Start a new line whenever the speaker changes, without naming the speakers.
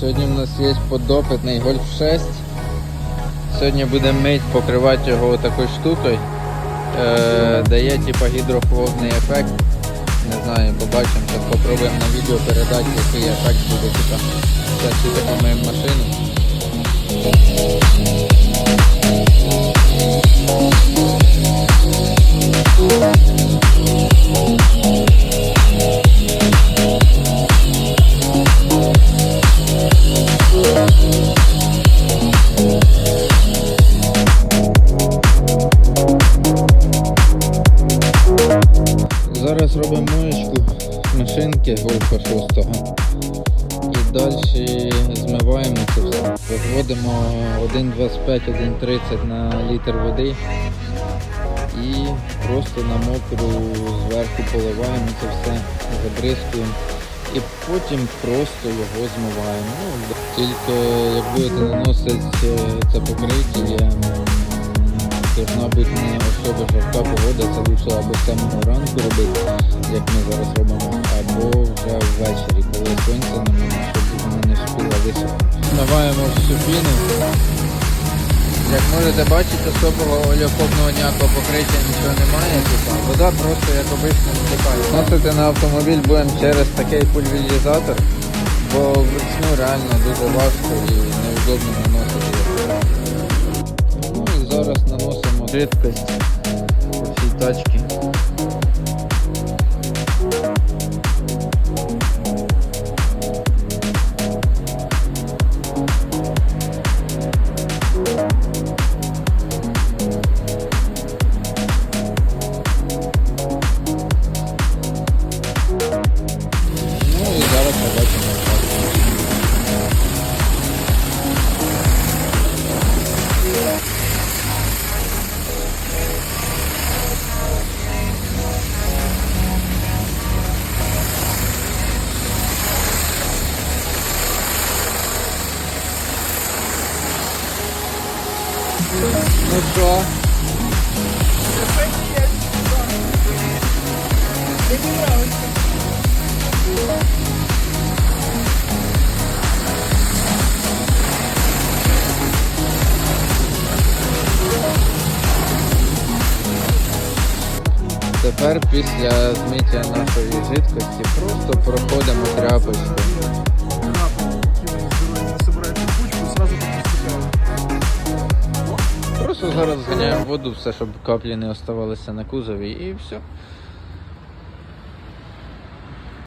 Сьогодні в нас є подопитний Golf 6. Сьогодні будемо мить, покривати його такою штукою. Е, дає типа гідрофобний ефект. Не знаю, побачимо, попробуємо на відео передати, який ефект буде. Зараз тільки помиємо машину. Зараз робимо моєчку машинки Гольфа 6. І далі змиваємо це все. Розводимо 1,25, 1,30 на літр води. І просто на мокру зверху поливаємо це все, забризкуємо. І потім просто його змиваємо. Ну, тільки як будете наносити це покриття, должна бути не особо жарка погода, це лучше або з самого ранку робити, як ми зараз робимо, або вже ввечері, коли сонця немає, щоб вона не встигла висохнути. Змиваємо всю піну. Як можете бачити, особого оліофобного ніякого покриття нічого немає. Типа. Вода просто як обично втікає. Носити на автомобіль будемо через такий пульверізатор, бо вручну реально дуже важко і неудобно наносити. Ну і зараз жидкость по всей тачці. Ну що? Тепер після змиття нашої жидкості просто проходимо тряпочку. Зараз зганяємо воду, все, щоб каплі не оставалися на кузові і все.